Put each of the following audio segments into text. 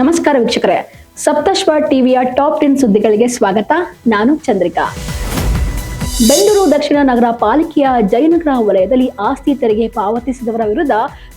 ನಮಸ್ಕಾರ ವೀಕ್ಷಕರೇ. ಸಪ್ತಶ್ವ ಟಿವಿಯ ಟಾಪ್ ಟೆನ್ ಸುದ್ದಿಗಳಿಗೆ ಸ್ವಾಗತ. ನಾನು ಚಂದ್ರಿಕಾ. ಬೆಂಗಳೂರು ದಕ್ಷಿಣ ನಗರ ಪಾಲಿಕೆಯ ಜಯನಗರ ವಲಯದಲ್ಲಿ ಆಸ್ತಿ ತೆರಿಗೆ ಪಾವತಿಸಿದವರ ವಿರುದ್ಧ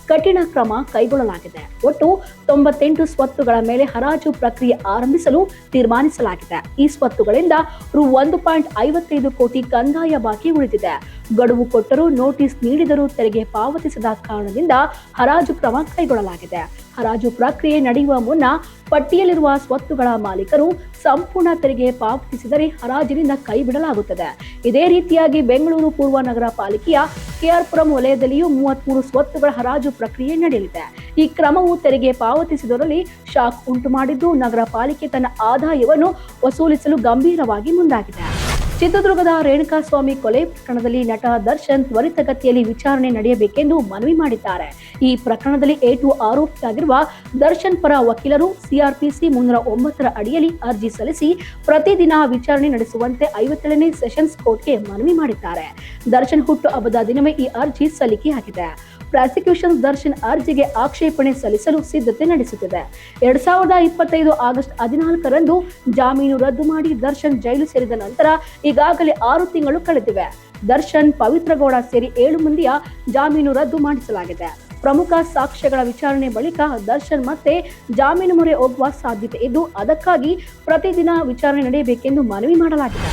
ಕಠಿಣ ಕ್ರಮ ಕೈಗೊಳ್ಳಲಾಗಿದೆ. ಒಟ್ಟು ತೊಂಬತ್ತೆಂಟು ಸ್ವತ್ತುಗಳ ಮೇಲೆ ಹರಾಜು ಪ್ರಕ್ರಿಯೆ ಆರಂಭಿಸಲು ತೀರ್ಮಾನಿಸಲಾಗಿದೆ. ಈ ಸ್ವತ್ತುಗಳಿಂದ ರು ಒಂದು ಪಾಯಿಂಟ್ ಐವತ್ತೈದು ಕೋಟಿ ಕಂದಾಯ ಬಾಕಿ ಉಳಿದಿದೆ. ಗಡುವು ಕೊಟ್ಟರೂ ನೋಟಿಸ್ ನೀಡಿದರೂ ತೆರಿಗೆ ಪಾವತಿಸದ ಕಾರಣದಿಂದ ಹರಾಜು ಕ್ರಮ ಕೈಗೊಳ್ಳಲಾಗಿದೆ. ಹರಾಜು ಪ್ರಕ್ರಿಯೆ ನಡೆಯುವ ಮುನ್ನ ಪಟ್ಟಿಯಲ್ಲಿರುವ ಸ್ವತ್ತುಗಳ ಮಾಲೀಕರು ಸಂಪೂರ್ಣ ತೆರಿಗೆ ಪಾವತಿಸಿದರೆ ಹರಾಜಿನಿಂದ ಕೈಬಿಡಲಾಗುತ್ತದೆ. ಇದೇ ರೀತಿಯಾಗಿ ಬೆಂಗಳೂರು ಪೂರ್ವ ನಗರ ಪಾಲಿಕೆಯ ಕೆಆರ್ಪುರಂ ವಲಯದಲ್ಲಿಯೂ ಮೂವತ್ಮೂರು ಸ್ವತ್ತುಗಳ ಹರಾಜು ಪ್ರಕ್ರಿಯೆ ನಡೆಯಲಿದೆ. ಈ ಕ್ರಮವು ತೆರಿಗೆ ಪಾವತಿಸಿದವರಲ್ಲಿ ಶಾಕ್ ಉಂಟು ಮಾಡಿದ್ದು ನಗರ ಪಾಲಿಕೆ ತನ್ನ ಆದಾಯವನ್ನು ವಸೂಲಿಸಲು ಗಂಭೀರವಾಗಿ ಮುಂದಾಗಿದೆ. ಚಿತ್ರದುರ್ಗದ ರೇಣುಕಾಸ್ವಾಮಿ ಕೊಲೆ ಪ್ರಕರಣದಲ್ಲಿ ನಟ ದರ್ಶನ್ ತ್ವರಿತಗತಿಯಲ್ಲಿ ವಿಚಾರಣೆ ನಡೆಯಬೇಕೆಂದು ಮನವಿ ಮಾಡಿದ್ದಾರೆ. ಈ ಪ್ರಕರಣದಲ್ಲಿ ಏಟು ಆರೋಪಿಯಾಗಿರುವ ದರ್ಶನ್ ಪರ ವಕೀಲರು ಸಿಆರ್ಪಿಸಿ ಮುನ್ನೂರ ಒಂಬತ್ತರ ಅಡಿಯಲ್ಲಿ ಅರ್ಜಿ ಸಲ್ಲಿಸಿ ಪ್ರತಿದಿನ ವಿಚಾರಣೆ ನಡೆಸುವಂತೆ ಐವತ್ತೇಳನೇ ಸೆಷನ್ಸ್ ಕೋರ್ಟ್ಗೆ ಮನವಿ ಮಾಡಿದ್ದಾರೆ. ದರ್ಶನ್ ಹುಟ್ಟು ಹಬ್ಬದ ದಿನವೇ ಈ ಅರ್ಜಿ ಸಲ್ಲಿಕೆಯಾಗಿದೆ. ಪ್ರಾಸಿಕ್ಯೂಷನ್ ದರ್ಶನ್ ಅರ್ಜಿಗೆ ಆಕ್ಷೇಪಣೆ ಸಲ್ಲಿಸಲು ಸಿದ್ಧತೆ ನಡೆಸುತ್ತಿದೆ. ಎರಡ್ ಸಾವಿರದ ಇಪ್ಪತ್ತೈದು ಆಗಸ್ಟ್ ಹದಿನಾಲ್ಕರಂದು ಜಾಮೀನು ರದ್ದು ಮಾಡಿ ದರ್ಶನ್ ಜೈಲು ಸೇರಿದ ನಂತರ ಈಗಾಗಲೇ ಆರು ತಿಂಗಳು ಕಳೆದಿವೆ. ದರ್ಶನ್ ಪವಿತ್ರಗೌಡ ಸೇರಿ ಏಳು ಮಂದಿಯ ಜಾಮೀನು ರದ್ದು ಮಾಡಿಸಲಾಗಿದೆ. ಪ್ರಮುಖ ಸಾಕ್ಷ್ಯಗಳ ವಿಚಾರಣೆ ಬಳಿಕ ದರ್ಶನ್ ಮತ್ತೆ ಜಾಮೀನು ಮೊರೆ ಹೋಗುವ ಸಾಧ್ಯತೆ ಇದ್ದು, ಅದಕ್ಕಾಗಿ ಪ್ರತಿದಿನ ವಿಚಾರಣೆ ನಡೆಯಬೇಕೆಂದು ಮನವಿ ಮಾಡಲಾಗಿದೆ.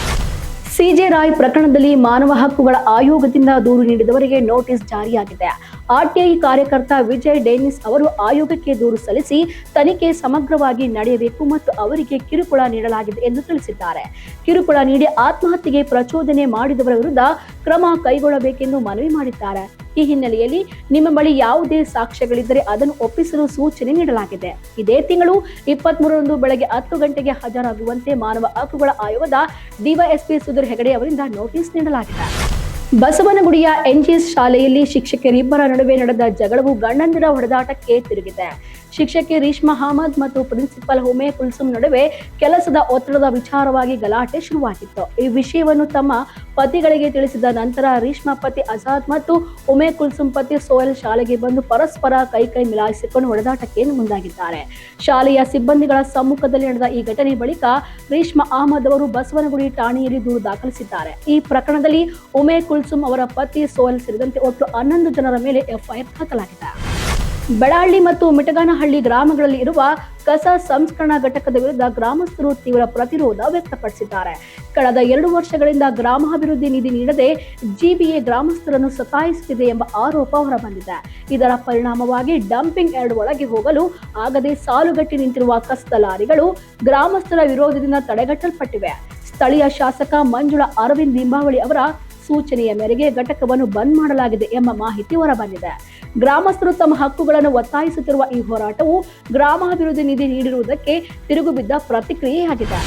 ಸಿಜೆ ರಾಯ್ ಪ್ರಕರಣದಲ್ಲಿ ಮಾನವ ಹಕ್ಕುಗಳ ಆಯೋಗದಿಂದ ದೂರು ನೀಡಿದವರಿಗೆ ನೋಟಿಸ್ ಜಾರಿಯಾಗಿದೆ. ಆರ್ಟಿಐ ಕಾರ್ಯಕರ್ತ ವಿಜಯ್ ಡೇನಿಸ್ ಅವರು ಆಯೋಗಕ್ಕೆ ದೂರು ಸಲ್ಲಿಸಿ ತನಿಖೆ ಸಮಗ್ರವಾಗಿ ನಡೆಯಬೇಕು ಮತ್ತು ಅವರಿಗೆ ಕಿರುಕುಳ ನೀಡಲಾಗಿದೆ ಎಂದು ತಿಳಿಸಿದ್ದಾರೆ. ಕಿರುಕುಳ ನೀಡಿ ಆತ್ಮಹತ್ಯೆಗೆ ಪ್ರಚೋದನೆ ಮಾಡಿದವರ ವಿರುದ್ಧ ಕ್ರಮ ಕೈಗೊಳ್ಳಬೇಕೆಂದು ಮನವಿ ಮಾಡಿದ್ದಾರೆ. ಈ ಹಿನ್ನೆಲೆಯಲ್ಲಿ ನಿಮ್ಮ ಬಳಿ ಯಾವುದೇ ಸಾಕ್ಷ್ಯಗಳಿದ್ದರೆ ಅದನ್ನು ಒಪ್ಪಿಸಲು ಸೂಚನೆ ನೀಡಲಾಗಿದೆ. ಇದೇ ತಿಂಗಳು ಇಪ್ಪತ್ಮೂರರಂದು ಬೆಳಗ್ಗೆ ಹತ್ತು ಗಂಟೆಗೆ ಹಾಜರಾಗುವಂತೆ ಮಾನವ ಹಕ್ಕುಗಳ ಆಯೋಗದ ಡಿವೈಎಸ್ಪಿ ಸುಧೀರ್ ಹೆಗಡೆ ಅವರಿಂದ ನೋಟಿಸ್ ನೀಡಲಾಗಿದೆ. ಬಸವನಗುಡಿಯ ಎನ್ಜಿಎಸ್ ಶಾಲೆಯಲ್ಲಿ ಶಿಕ್ಷಕರಿಬ್ಬರ ನಡುವೆ ನಡೆದ ಜಗಳವು ಗಂಡಂದಿರ ಹೊಡೆದಾಟಕ್ಕೆ ತಿರುಗಿದೆ. ಶಿಕ್ಷಕಿ ರೀಶ್ಮಾ ಅಹಮದ್ ಮತ್ತು ಪ್ರಿನ್ಸಿಪಲ್ ಹೋಮೆ ಕುಲ್ಸುಮ್ ನಡುವೆ ಕೆಲಸದ ಒತ್ತಡದ ವಿಚಾರವಾಗಿ ಗಲಾಟೆ ಶುರುವಾಗಿತ್ತು. ಈ ವಿಷಯವನ್ನು ತಮ್ಮ ಪತಿಗಳಿಗೆ ತಿಳಿಸಿದ ನಂತರ ರೀಶ್ಮಾ ಪತಿ ಆಜಾದ್ ಮತ್ತು ಉಮೆ ಕುಲ್ಸುಮ್ ಪತಿ ಸೋಯಲ್ ಶಾಲೆಗೆ ಬಂದು ಪರಸ್ಪರ ಕೈ ಕೈ ಮಿಲಾಯಿಸಿಕೊಂಡು ಹೊಡೆದಾಟಕ್ಕೆ ಮುಂದಾಗಿದ್ದಾರೆ. ಶಾಲೆಯ ಸಿಬ್ಬಂದಿಗಳ ಸಮ್ಮುಖದಲ್ಲಿ ನಡೆದ ಈ ಘಟನೆ ಬಳಿಕ ರೀಶ್ಮಾ ಅಹಮದ್ ಅವರು ಬಸವನಗುಡಿ ಠಾಣೆಯಲ್ಲಿ ದೂರು ದಾಖಲಿಸಿದ್ದಾರೆ. ಈ ಪ್ರಕರಣದಲ್ಲಿ ಉಮೆ ಕುಲ್ಸುಮ್ ಅವರ ಪತಿ ಸೋಯಲ್ ಸೇರಿದಂತೆ ಒಟ್ಟು ಹನ್ನೊಂದು ಜನರ ಮೇಲೆ ಎಫ್ಐಆರ್ ಹಾಕಲಾಗಿದೆ ಬೆಳಹಳ್ಳಿ ಮತ್ತು ಮಿಟಗಾನಹಳ್ಳಿ ಗ್ರಾಮಗಳಲ್ಲಿ ಇರುವ ಕಸ ಸಂಸ್ಕರಣಾ ಘಟಕದ ವಿರುದ್ಧ ಗ್ರಾಮಸ್ಥರು ತೀವ್ರ ಪ್ರತಿರೋಧ ವ್ಯಕ್ತಪಡಿಸಿದ್ದಾರೆ. ಕಳೆದ ಎರಡು ವರ್ಷಗಳಿಂದ ಗ್ರಾಮಾಭಿವೃದ್ಧಿ ನಿಧಿ ನೀಡದೆ ಜಿಬಿಎ ಗ್ರಾಮಸ್ಥರನ್ನು ಸತಾಯಿಸುತ್ತಿದೆ ಎಂಬ ಆರೋಪ ಹೊರಬಂದಿದೆ. ಇದರ ಪರಿಣಾಮವಾಗಿ ಡಂಪಿಂಗ್ ಎರಡು ಒಳಗೆ ಹೋಗಲು ಆಗದೆ ಸಾಲುಗಟ್ಟಿ ನಿಂತಿರುವ ಕಸದ ಲಾರಿಗಳು ಗ್ರಾಮಸ್ಥರ ವಿರೋಧದಿಂದ ತಡೆಗಟ್ಟಲ್ಪಟ್ಟಿವೆ. ಸ್ಥಳೀಯ ಶಾಸಕ ಮಂಜುಳಾ ಅರವಿಂದ್ ನಿಂಬಾವಳಿ ಅವರ ಸೂಚನೆಯ ಮೇರೆಗೆ ಘಟಕವನ್ನು ಬಂದ್ ಮಾಡಲಾಗಿದೆ ಎಂಬ ಮಾಹಿತಿ ಹೊರಬಂದಿದೆ. ಗ್ರಾಮಸ್ಥರು ತಮ್ಮ ಹಕ್ಕುಗಳನ್ನು ಒತ್ತಾಯಿಸುತ್ತಿರುವ ಈ ಹೋರಾಟವು ಗ್ರಾಮಾಭಿವೃದ್ಧಿ ನಿಧಿ ನೀಡಿರುವುದಕ್ಕೆ ತಿರುಗುಬಿದ್ದ ಪ್ರತಿಕ್ರಿಯೆಯಾಗಿದೆ.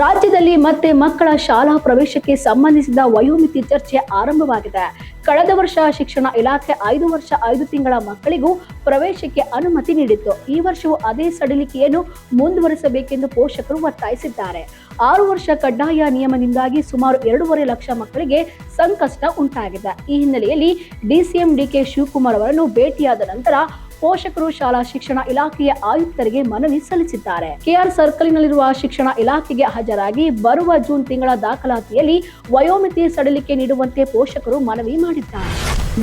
ರಾಜ್ಯದಲ್ಲಿ ಮತ್ತೆ ಮಕ್ಕಳ ಶಾಲಾ ಪ್ರವೇಶಕ್ಕೆ ಸಂಬಂಧಿಸಿದ ವಯೋಮಿತಿ ಚರ್ಚೆ ಆರಂಭವಾಗಿದೆ. ಕಳೆದ ವರ್ಷ ಶಿಕ್ಷಣ ಇಲಾಖೆ ಐದು ವರ್ಷ ಐದು ತಿಂಗಳ ಮಕ್ಕಳಿಗೂ ಪ್ರವೇಶಕ್ಕೆ ಅನುಮತಿ ನೀಡಿತ್ತು. ಈ ವರ್ಷವೂ ಅದೇ ಸಡಿಲಿಕೆಯನ್ನು ಮುಂದುವರಿಸಬೇಕೆಂದು ಪೋಷಕರು ಒತ್ತಾಯಿಸಿದ್ದಾರೆ. ಆರು ವರ್ಷ ಕಡ್ಡಾಯ ನಿಯಮದಿಂದಾಗಿ ಸುಮಾರು ಎರಡೂವರೆ ಲಕ್ಷ ಮಕ್ಕಳಿಗೆ ಸಂಕಷ್ಟ ಉಂಟಾಗಿದೆ. ಈ ಹಿನ್ನೆಲೆಯಲ್ಲಿ ಡಿಸಿಎಂ ಡಿಕೆ ಶಿವಕುಮಾರ್ ಅವರನ್ನು ಭೇಟಿಯಾದ ನಂತರ ಪೋಷಕರು ಶಾಲಾ ಶಿಕ್ಷಣ ಇಲಾಖೆಯ ಆಯುಕ್ತರಿಗೆ ಮನವಿ ಸಲ್ಲಿಸಿದ್ದಾರೆ. ಕೆಆರ್ ಸರ್ಕಲ್ನಲ್ಲಿರುವ ಶಿಕ್ಷಣ ಇಲಾಖೆಗೆ ಹಾಜರಾಗಿ ಬರುವ ಜೂನ್ ತಿಂಗಳ ದಾಖಲಾತಿಯಲ್ಲಿ ವಯೋಮಿತಿ ಸಡಿಲಿಕೆ ನೀಡುವಂತೆ ಪೋಷಕರು ಮನವಿ ಮಾಡಿದ್ದಾರೆ.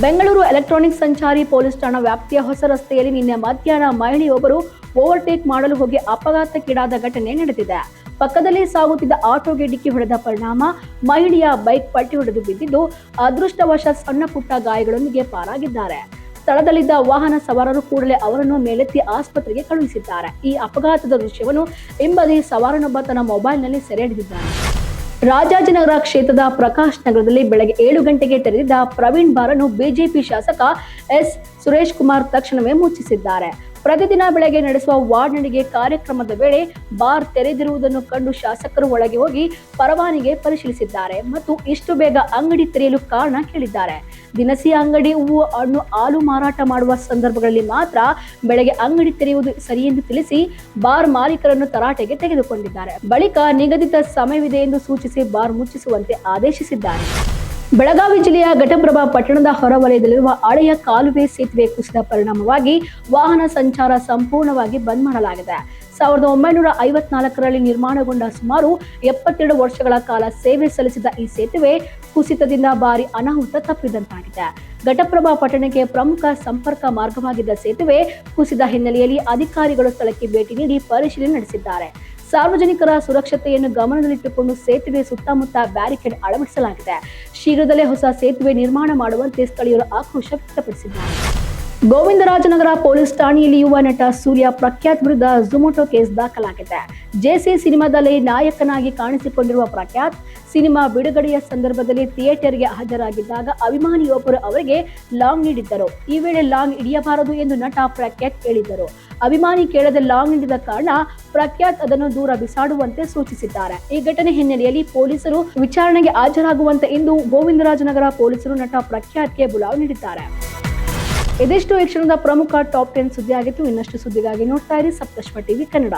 ಬೆಂಗಳೂರು ಎಲೆಕ್ಟ್ರಾನಿಕ್ ಸಂಚಾರಿ ಪೊಲೀಸ್ ಠಾಣಾ ವ್ಯಾಪ್ತಿಯ ಹೊಸ ರಸ್ತೆಯಲ್ಲಿ ನಿನ್ನೆ ಮಧ್ಯಾಹ್ನ ಮಹಿಳೆಯೊಬ್ಬರು ಓವರ್ಟೇಕ್ ಮಾಡಲು ಹೋಗಿ ಅಪಘಾತಕ್ಕೀಡಾದ ಘಟನೆ ನಡೆದಿದೆ. ಪಕ್ಕದಲ್ಲಿ ಸಾಗುತ್ತಿದ್ದ ಆಟೋಗೆ ಡಿಕ್ಕಿ ಹೊಡೆದ ಪರಿಣಾಮ, ಮಹಿಳೆಯ ಬೈಕ್ ಪಟ್ಟಿ ಹೊಡೆದು ಬಿದ್ದಿದ್ದು, ಅದೃಷ್ಟವಶ ಸಣ್ಣ ಪುಟ್ಟ ಗಾಯಗಳೊಂದಿಗೆ ಪಾರಾಗಿದ್ದಾರೆ. ಸ್ಥಳದಲ್ಲಿದ್ದ ವಾಹನ ಸವಾರರು ಕೂಡಲೇ ಅವರನ್ನು ಮೇಲೆತ್ತಿ ಆಸ್ಪತ್ರೆಗೆ ಕಳುಹಿಸಿದ್ದಾರೆ. ಈ ಅಪಘಾತದ ದೃಶ್ಯವನ್ನು ಹಿಂಬದಿ ಸವಾರನೊಬ್ಬ ತನ್ನ ಮೊಬೈಲ್ನಲ್ಲಿ ಸೆರೆ ಹಿಡಿದಿದ್ದಾನೆ. ರಾಜಾಜಿನಗರ ಕ್ಷೇತ್ರದ ಪ್ರಕಾಶ್ ನಗರದಲ್ಲಿ ಬೆಳಗ್ಗೆ ಏಳು ಗಂಟೆಗೆ ತೆರೆದಿದ್ದ ಪ್ರವೀಣ್ ಬಾರನ್ನು ಬಿಜೆಪಿ ಶಾಸಕ ಎಸ್. ಸುರೇಶ್ ಕುಮಾರ್ ತಕ್ಷಣವೇ ಮುಚ್ಚಿಸಿದ್ದಾರೆ. ಪ್ರತಿದಿನ ಬೆಳಗ್ಗೆ ನಡೆಸುವ ವಾರ್ಡ್ ನಡಿಗೆ ಕಾರ್ಯಕ್ರಮದ ವೇಳೆ ಬಾರ್ ತೆರೆದಿರುವುದನ್ನು ಕಂಡು ಶಾಸಕರು ಒಳಗೆ ಹೋಗಿ ಪರವಾನಿಗೆ ಪರಿಶೀಲಿಸಿದ್ದಾರೆ ಮತ್ತು ಇಷ್ಟು ಬೇಗ ಅಂಗಡಿ ತೆರೆಯಲು ಕಾರಣ ಕೇಳಿದ್ದಾರೆ. ದಿನಸಿ ಅಂಗಡಿ, ಹೂವು, ಹಣ್ಣು, ಹಾಲು ಮಾರಾಟ ಮಾಡುವ ಸಂದರ್ಭಗಳಲ್ಲಿ ಮಾತ್ರ ಬೆಳಗ್ಗೆ ಅಂಗಡಿ ತೆರೆಯುವುದು ಸರಿ ಎಂದು ತಿಳಿಸಿ ಬಾರ್ ಮಾಲೀಕರನ್ನು ತರಾಟೆಗೆ ತೆಗೆದುಕೊಂಡಿದ್ದಾರೆ. ಬಳಿಕ ನಿಗದಿತ ಸಮಯವಿದೆ ಎಂದು ಸೂಚಿಸಿ ಬಾರ್ ಮುಚ್ಚಿಸುವಂತೆ ಆದೇಶಿಸಿದ್ದಾರೆ. ಬೆಳಗಾವಿ ಜಿಲ್ಲೆಯ ಘಟಪ್ರಭಾ ಪಟ್ಟಣದ ಹೊರವಲಯದಲ್ಲಿರುವ ಹಳೆಯ ಕಾಲುವೆ ಸೇತುವೆ ಕುಸಿದ ಪರಿಣಾಮವಾಗಿ ವಾಹನ ಸಂಚಾರ ಸಂಪೂರ್ಣವಾಗಿ ಬಂದ್ ಮಾಡಲಾಗಿದೆ. ಸಾವಿರದ ಒಂಬೈನೂರ ಐವತ್ನಾಲ್ಕರಲ್ಲಿ ನಿರ್ಮಾಣಗೊಂಡ ಸುಮಾರು ಎಪ್ಪತ್ತೆರಡು ವರ್ಷಗಳ ಕಾಲ ಸೇವೆ ಸಲ್ಲಿಸಿದ ಈ ಸೇತುವೆ ಕುಸಿತದಿಂದ ಭಾರಿ ಅನಾಹುತ ತಪ್ಪಿದಂತಾಗಿದೆ. ಘಟಪ್ರಭಾ ಪಟ್ಟಣಕ್ಕೆ ಪ್ರಮುಖ ಸಂಪರ್ಕ ಮಾರ್ಗವಾಗಿದ್ದ ಸೇತುವೆ ಕುಸಿದ ಹಿನ್ನೆಲೆಯಲ್ಲಿ ಅಧಿಕಾರಿಗಳು ಸ್ಥಳಕ್ಕೆ ಭೇಟಿ ನೀಡಿ ಪರಿಶೀಲನೆ ನಡೆಸಿದ್ದಾರೆ. ಸಾರ್ವಜನಿಕರ ಸುರಕ್ಷತೆಯನ್ನು ಗಮನದಲ್ಲಿಟ್ಟುಕೊಂಡು ಸೇತುವೆ ಸುತ್ತಮುತ್ತ ಬ್ಯಾರಿಕೇಡ್ ಅಳವಡಿಸಲಾಗಿದೆ. ಶೀಘ್ರದಲ್ಲೇ ಹೊಸ ಸೇತುವೆ ನಿರ್ಮಾಣ ಮಾಡುವಂತೆ ಸ್ಥಳೀಯರು ಆಕ್ರೋಶ ವ್ಯಕ್ತಪಡಿಸಿದ್ದಾರೆ. ಗೋವಿಂದರಾಜನಗರ ಪೊಲೀಸ್ ಠಾಣೆಯಲ್ಲಿ ಯುವ ನಟ ಸೂರ್ಯ ಪ್ರಖ್ಯಾತ್ ವಿರುದ್ಧ ಝುಮೊಟೊ ಕೇಸ್ ದಾಖಲಾಗಿದೆ. ಜೆಸಿ ಸಿನಿಮಾದಲ್ಲಿ ನಾಯಕನಾಗಿ ಕಾಣಿಸಿಕೊಂಡಿರುವ ಪ್ರಖ್ಯಾತ್ ಸಿನಿಮಾ ಬಿಡುಗಡೆಯ ಸಂದರ್ಭದಲ್ಲಿ ಥಿಯೇಟರ್ಗೆ ಹಾಜರಾಗಿದ್ದಾಗ ಅಭಿಮಾನಿಯೊಬ್ಬರು ಅವರಿಗೆ ಲಾಂಗ್ ನೀಡಿದ್ದರು. ಈ ವೇಳೆ ಲಾಂಗ್ ಹಿಡಿಯಬಾರದು ಎಂದು ನಟ ಪ್ರಖ್ಯಾತ್ ಹೇಳಿದ್ದರು. ಅಭಿಮಾನಿ ಕೇಳದೆ ಲಾಂಗ್ ನೀಡಿದ ಕಾರಣ ಪ್ರಖ್ಯಾತ್ ಅದನ್ನು ದೂರ ಬಿಸಾಡುವಂತೆ ಸೂಚಿಸಿದ್ದಾರೆ. ಈ ಘಟನೆ ಹಿನ್ನೆಲೆಯಲ್ಲಿ ಪೊಲೀಸರು ವಿಚಾರಣೆಗೆ ಹಾಜರಾಗುವಂತೆ ಇಂದು ಗೋವಿಂದರಾಜನಗರ ಪೊಲೀಸರು ನಟ ಪ್ರಖ್ಯಾತ್ಗೆ ಬುಲಾವ್ ನೀಡಿದ್ದಾರೆ. ಇದಿಷ್ಟು ಈ ಕ್ಷಣದ ಪ್ರಮುಖ ಟಾಪ್ ಟೆನ್ ಸುದ್ದಿ ಆಗಿತ್ತು ಇನ್ನಷ್ಟು ಸುದ್ದಿಗಾಗಿ ನೋಡ್ತಾ ಇರಿ ಸಪ್ತಶ್ವ ಟಿವಿ ಕನ್ನಡ.